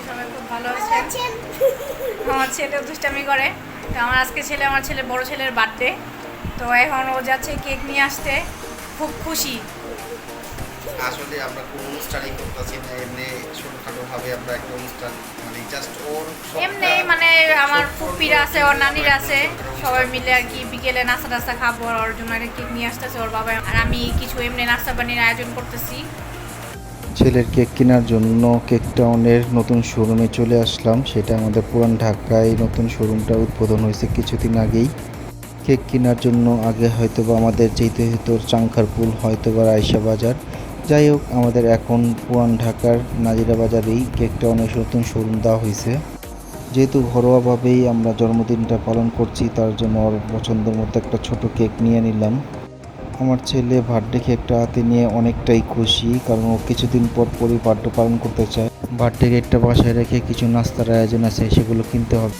করি সবাই খুব ভালো আছেন। আমার ছেলে দুষ্টামি করে। তো আমার আজকে ছেলে আমার ছেলে বড় ছেলের বার্থডে তো এখন ও যাচ্ছে কেক নিয়ে আসতে। খুব খুশি। আসলে আমরা কোনো অনুষ্ঠানই করতেছি না। এমনি ছোটখাটো ভাবে আমরা একটা অনুষ্ঠান মানে জাস্ট ওর এমনি মানে আমার ফুপিরা আছে ওর নানিরা আছে। সবাই মিলে আর কি বিকেলে নাস্তা টাস্তা খাব আর ওর জন্য একটা কেক নিয়ে আসতেছে ওর বাবা। আর আমি কিছু এমনি নাস্তা পানির আয়োজন করতেছি। ছেলের কেক কেনার জন্য কেক টাউনের নতুন শোরুমে চলে আসলাম। সেটা আমাদের পুরান ঢাকায় নতুন শোরুমটা উদ্বোধন হয়েছে কিছুদিন আগেই। কেক কেনার জন্য আগে হয়তো বা আমাদের যেতে হতো চাংখারপুল হয়তো বা রায়সা বাজার। যাই হোক, আমাদের এখন পুরান ঢাকার নাজিরা বাজারেই কেক টাউনের নতুন শোরুম দেওয়া হয়েছে। যেহেতু ঘরোয়াভাবেই আমরা জন্মদিনটা পালন করছি, তার জন্য ওর পছন্দের মতো একটা ছোট কেক নিয়ে নিলাম। আমার ছেলে বার্থডে কেকটা হাতে নিয়ে অনেকটাই খুশি, কারণ ও কিছুদিন পর পরই বার্থডে পালন করতে চায়। বার্থডে কেকটা বাসায় রেখে কিছু নাস্তার আয়োজন আছে, সেগুলো কিনতে হবে।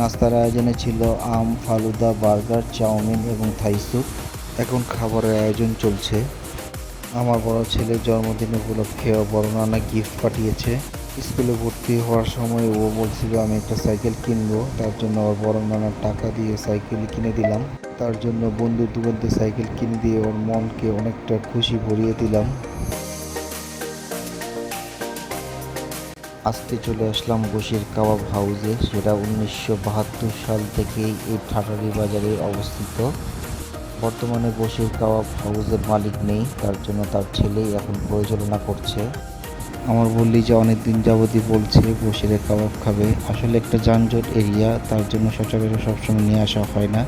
নাস্তার আয়োজনে ছিল আম, ফালুদা, বার্গার, চাউমিন এবং থাই স্যুপ। এখন খাবারের আয়োজন চলছে। আমার বড় ছেলের জন্মদিন উপলক্ষে বড় নানা গিফট পাঠিয়েছে। স্কুলে ভর্তি হওয়ার সময় ও বলছিল, আমি একটা সাইকেল কিনবো। তার জন্য ওর বড় নানার টাকা দিয়ে সাইকেল কিনে দিলাম। তার জন্য বন্ধু দুবন্ধে সাইকেল কিনে দিয়ে ওর মনকে অনেকটা খুশি ভরিয়ে দিলাম। আজকে চলে আসলাম বসির কাবাব হাউসে সেটা উনিশশো বাহাত্তর সাল থেকেই এই ঠাটারি বাজারে অবস্থিত। বর্তমানে বসির কাবাব হাউসের মালিক নেই, তার জন্য তার ছেলেই এখন পরিচালনা করছে। আমার বললি যে অনেক দিন যাবতই বলছে বসিরে কাবাব খাবে। আসলে একটা যানজট এরিয়া, তার জন্য সচরাচর সবসময় নিয়ে আসা হয় না।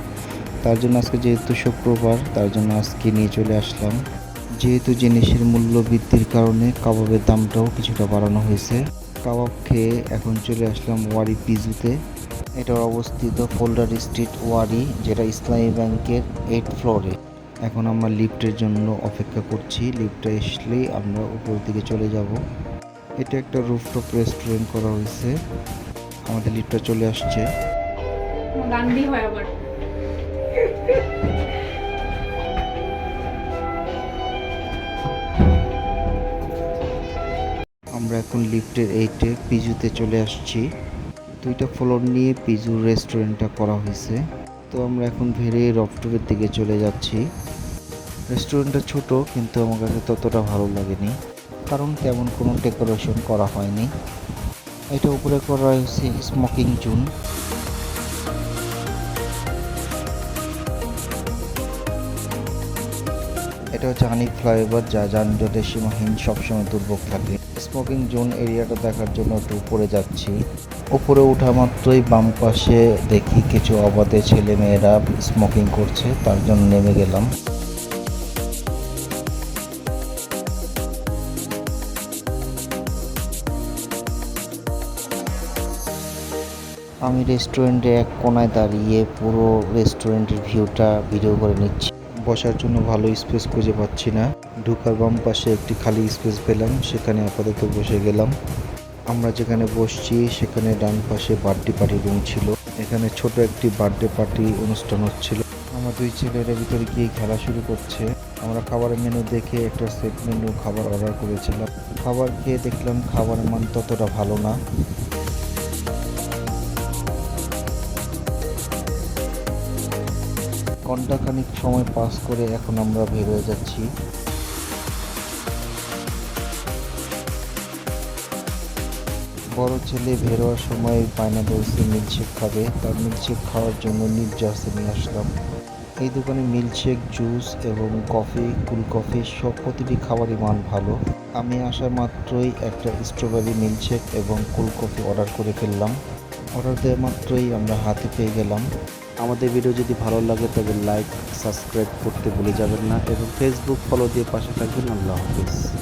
তার জন্য আজকে যেহেতু শুক্রবার, তার জন্য আজকে নিয়ে চলে আসলাম। যেহেতু জিনিসের মূল্য বৃদ্ধির কারণে কাবাবের দামটাও কিছুটা বাড়ানো হয়েছে। কাবাব খেয়ে এখন চলে আসলাম ওয়ারি পিজুতে এটা অবস্থিত ফোল্ডার স্ট্রিট ওয়ারি যেটা ইসলামী ব্যাংকের এইট ফ্লোরে এখন আমরা লিফটের জন্য অপেক্ষা করছি লিফটে আসলেই আমরা উপর দিকে চলে যাব এটা একটা রুফটপ রেস্টুরেন্ট করা হয়েছে আমাদের লিফটটা চলে আসছে গান্ধী হয় আবার এখন লিফটের এইটে পিজুতে চলে আসছি। দুইটা ফ্লোর নিয়ে পিজুর রেস্টুরেন্টটা করা হয়েছে। তো আমরা এখন ভেরে রফটপের দিকে চলে যাচ্ছি। রেস্টুরেন্টটা ছোট, কিন্তু আমার কাছে ততটা ভালো লাগেনি। কারণ তেমন কোনো ডেকোরেশন করা হয়নি। এটা উপরে করা হয়েছে স্মোকিং জোন এটা হচ্ছে হানি ফ্লাইওভার, যা যানজটের সীমাহীন সবসময় দুর্ভোগ থাকে। স্মোকিং জোন এরিয়াটা দেখার জন্য একটু উপরে যাচ্ছি। উপরে ওঠা মাত্রই বাম পাশে দেখি কিছু অবাধে ছেলে মেয়েরা স্মোকিং করছে, তার জন্য নেমে গেলাম। আমি রেস্টুরেন্টে এক কোনায় দাঁড়িয়ে পুরো রেস্টুরেন্টের ভিউটা ভিডিও করে নিচ্ছি। বসার জন্য ভালো স্পেস খুঁজে পাচ্ছি না। ঢুকার বাম পাশে একটি খালি স্পেস পেলাম, সেখানে আপাতত বসে গেলাম। আমরা যেখানে বসছি, সেখানে ডান পাশে বার্থডে পার্টি রুম ছিল। এখানে ছোট একটি বার্থডে পার্টি অনুষ্ঠান হচ্ছিল। আমার দুই ছেলেরা ভিতরে গিয়ে খেলা শুরু করছে। আমরা খাবারের মেনু দেখে একটা সেট মেনু খাবার অর্ডার করেছিলাম। খাবার খেয়ে দেখলাম খাবারের মান ততটা ভালো না। ঘন্টাখানিক সময় পাস করে এখন আমরা বের হয়ে যাচ্ছি। বড় ছেলে বের হওয়ার সময় বায়না ধরছে মিল্কশেক খাবে। তার মিল্কশেক খাওয়ার জন্য নির্যাসে নিয়ে আসলাম। এই দোকানে মিল্কশেক জুস এবং কফি কুল কফি সব প্রতিটি খাবারই মান ভালো। আমি আসা মাত্রই একটা স্ট্রবেরি মিল্কশেক এবং কুল কফি অর্ডার করে ফেললাম। অর্ডার দেওয়া মাত্রই আমরা হাতে পেয়ে গেলাম। আমাদের ভিডিও যদি ভালো লাগে, তবে লাইক সাবস্ক্রাইব করতে ভুলে যাবেন না, এবং ফেসবুক ফলো দিয়ে পাশে থাকবেন। আল্লাহ হাফিজ।